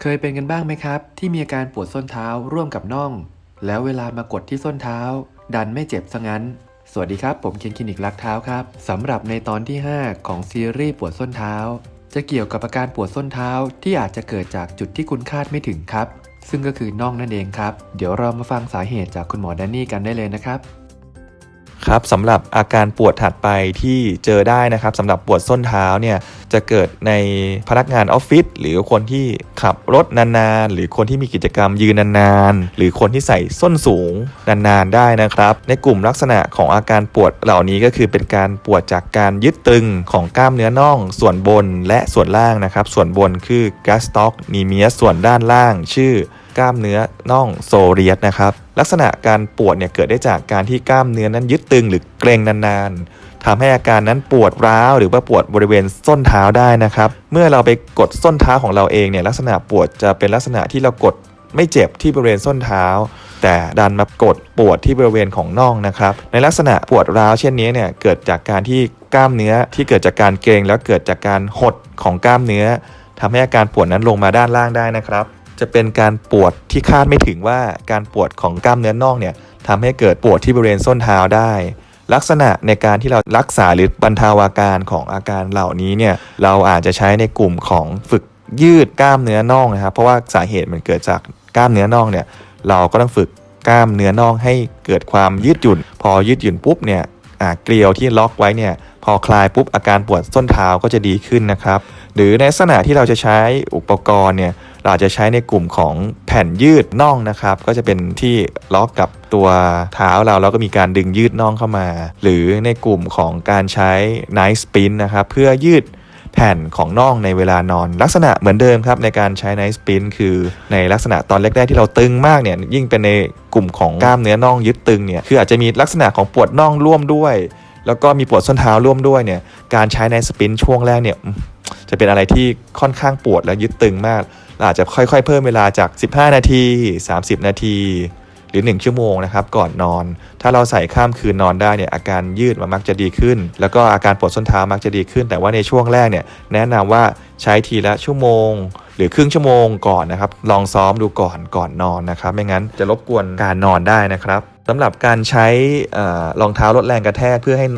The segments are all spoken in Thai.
เคยเป็นกันบ้างไหมครับ ที่มีอาการปวดส้นเท้าร่วมกับน่อง แล้วเวลามากดที่ส้นเท้า ดันไม่เจ็บซะงั้น สวัสดีครับ ผมเคนคลินิกรักเท้าครับสำหรับในตอนที่ 5 ของซีรีส์ปวดส้นเท้า จะเกี่ยวกับอาการปวดส้นเท้าที่อาจจะเกิดจากจุดที่คุณคาดไม่ถึงครับ ซึ่งก็คือน่องนั่นเองครับ เดี๋ยวเรามาฟังสาเหตุจากคุณหมอแดนนี่กันได้เลยนะครับ ครับสำหรับอาการปวดถัดไปที่เจอได้นะครับสำหรับปวดส้นเท้าเนี่ยจะเกิดในพนักงานออฟฟิศหรือคนที่ขับรถนานๆ หรือคนที่มีกิจกรรมยืนนานๆ หรือคนที่ใส่ส้นสูงนานๆได้นะครับ ในกลุ่มลักษณะของอาการปวดเหล่านี้ก็คือเป็นการปวดจากการยึดตึงของกล้ามเนื้อน่อง ส่วนบนและส่วนล่างนะครับ ส่วนบนคือ gastrocnemius ส่วนด้านล่างชื่อ กล้ามเนื้อน่องโซเรียสนะครับ ลักษณะการปวดเนี่ยเกิดได้จากการที่กล้ามเนื้อนั้นยึดตึงหรือเกร็งนานๆทำให้อาการนั้นปวดร้าวหรือว่าปวดบริเวณส้นเท้าได้นะครับ เมื่อเราไปกดส้นเท้าของเราเองเนี่ยลักษณะปวดจะเป็นลักษณะที่เรากดไม่เจ็บที่บริเวณส้นเท้า แต่ดันมากดปวดที่บริเวณของน่องนะครับ ในลักษณะปวดร้าวเช่นนี้เนี่ยเกิดจากการที่กล้ามเนื้อที่เกิดจากการเกร็งแล้วเกิดจากการหดของกล้ามเนื้อทำให้อาการปวดนั้นลงมาด้านล่างได้นะครับ จะเป็นการปวดที่คาดไม่ถึงว่าการปวดของกล้ามเนื้อน่องเนี่ยทำให้เกิดปวดที่บริเวณส้นเท้าได้ ลักษณะในการที่เรารักษาหรือบรรเทาอาการของอาการเหล่านี้เนี่ยเราอาจจะใช้ในกลุ่มของฝึกยืดกล้ามเนื้อน่องนะครับ เพราะว่าสาเหตุมันเกิดจากกล้ามเนื้อน่องเนี่ยเราก็ต้องฝึกกล้ามเนื้อน่องให้เกิดความยืดหยุ่น พอยืดหยุ่นปุ๊บเนี่ยเกลียวที่ล็อกไว้เนี่ยพอคลายปุ๊บอาการปวดส้นเท้าก็จะดีขึ้นนะครับ หรือในลักษณะที่เราจะใช้อุปกรณ์เนี่ย เราอาจจะใช้ในกลุ่มของแผ่นยืดน่องนะครับ ก็จะเป็นที่ล็อกกับตัวเท้าเราแล้วก็มีการดึงยืดน่องเข้ามา หรือในกลุ่มของการใช้ night spin นะครับ เพื่อยืดแผ่นของน่องในเวลานอน ลักษณะเหมือนเดิมครับในการใช้ night spin คือในลักษณะตอนแรกๆที่เราตึงมากเนี่ยยิ่งเป็นในกลุ่มของกล้ามเนื้อน่องยึดตึงเนี่ยคืออาจจะมีลักษณะของปวดน่องร่วมด้วย แล้วก็มีปวดส้นเท้าร่วมด้วยเนี่ยการใช้ในสปินช่วงแรกเนี่ยจะเป็นอะไรที่ค่อนข้างปวดและยึดตึงมาก อาจจะค่อยๆ เพิ่มเวลาจาก 15 นาที 30 นาที หรือ 1 ชั่วโมงนะครับ ก่อนนอน ถ้าเราใส่ข้ามคืนนอนได้เนี่ยอาการยืดมันมักจะดีขึ้น แล้วก็อาการปวดส้นเท้ามักจะดีขึ้น แต่ว่าในช่วงแรกเนี่ยแนะนำว่าใช้ทีละชั่วโมง หรือครึ่งชั่วโมงก่อนนะครับ ลองซ้อมดูก่อนก่อนนอนนะครับ ไม่งั้นจะรบกวนการนอนได้นะครับสำหรับการใช้เออรองเท้าลดแรงกระแทกเพื่อให้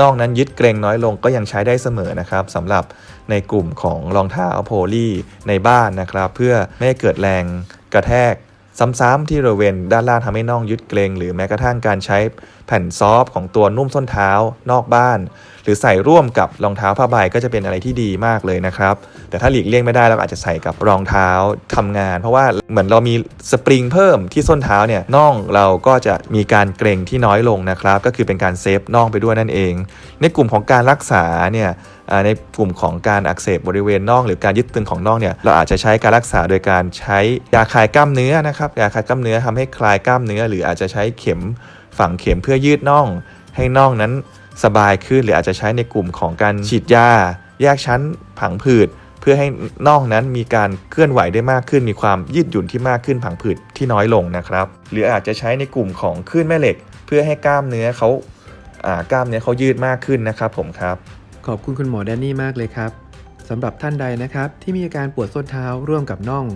นอกนั้นยึดเกรงน้อยลงก็ยังใช้ได้เสมอนะครับสำหรับในกลุ่มของรองเท้าโพลีในบ้านนะครับ เพื่อไม่ให้เกิดแรงกระแทกซ้ำๆที่บริเวณด้านล่างทำให้น่องยึดเกรงหรือแม้กระทั่งการใช้ แผ่นซอฟของตัวนุ่มส้นเท้านอกบ้าน หรือใส่ร่วมกับรองเท้าผ้าใบก็จะเป็นอะไรที่ดีมากเลยนะครับ แต่ถ้าหลีกเลี่ยงไม่ได้เราอาจจะใส่กับรองเท้าทำงาน เพราะว่าเหมือนเรามีสปริงเพิ่มที่ส้นเท้าเนี่ยน่องเราก็จะมีการเกรงที่น้อยลงนะครับ ก็คือเป็นการเซฟน่องไปด้วยนั่นเอง ในกลุ่มของการรักษาเนี่ยในกลุ่มของการอักเสบบริเวณน่องหรือการยึดตึงของน่องเนี่ยเราอาจจะใช้การรักษาโดยการใช้ยาคลายกล้ามเนื้อนะครับยาคลายกล้ามเนื้อทำให้คลายกล้ามเนื้อ หรืออาจจะใช้เข็ม ฝังเข็มเพื่อยืดน่อง ให้น่องนั้นสบายขึ้นหรืออาจจะใช้ในกลุ่มของการฉีดยา แยกชั้นผังผืด เพื่อให้น่องนั้นมีการเคลื่อนไหวได้มากขึ้น มีความยืดหยุ่นที่มากขึ้นผังผืดที่น้อยลงนะครับ หรืออาจจะใช้ในกลุ่มของคลื่นแม่เหล็ก เพื่อให้กล้ามเนื้อเขาอ่ากล้ามเนื้อเขายืดมากขึ้นนะครับผมครับ ขอบคุณคุณหมอแดนนี่มากเลยครับสำหรับท่านใดนะครับที่มีอาการปวดส้นเท้าร่วมกับน่อง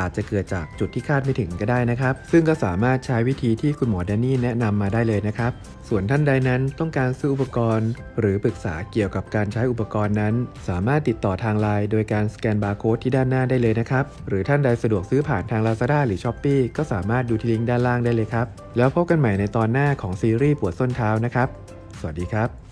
อาจจะเกิดจากจุดที่คาดไม่ถึงก็ได้นะครับ ซึ่งก็สามารถใช้วิธีที่คุณหมอแดนนี่แนะนำมาได้เลยนะครับ ส่วนท่านใดนั้นต้องการซื้ออุปกรณ์ หรือปรึกษาเกี่ยวกับการใช้อุปกรณ์นั้น สามารถติดต่อทางไลน์โดยการสแกนบาร์โค้ดที่ด้านหน้าได้เลยนะครับ หรือท่านใดสะดวกซื้อผ่านทาง Lazada หรือ s h อ p e e ก็สามารถดูที่ลิงก์ด้านล่างได้เลยครับ แล้วพบกันใหม่ในตอนหน้าของซีรีส์ปวดส้นเท้านะครับ สวัสดีครับ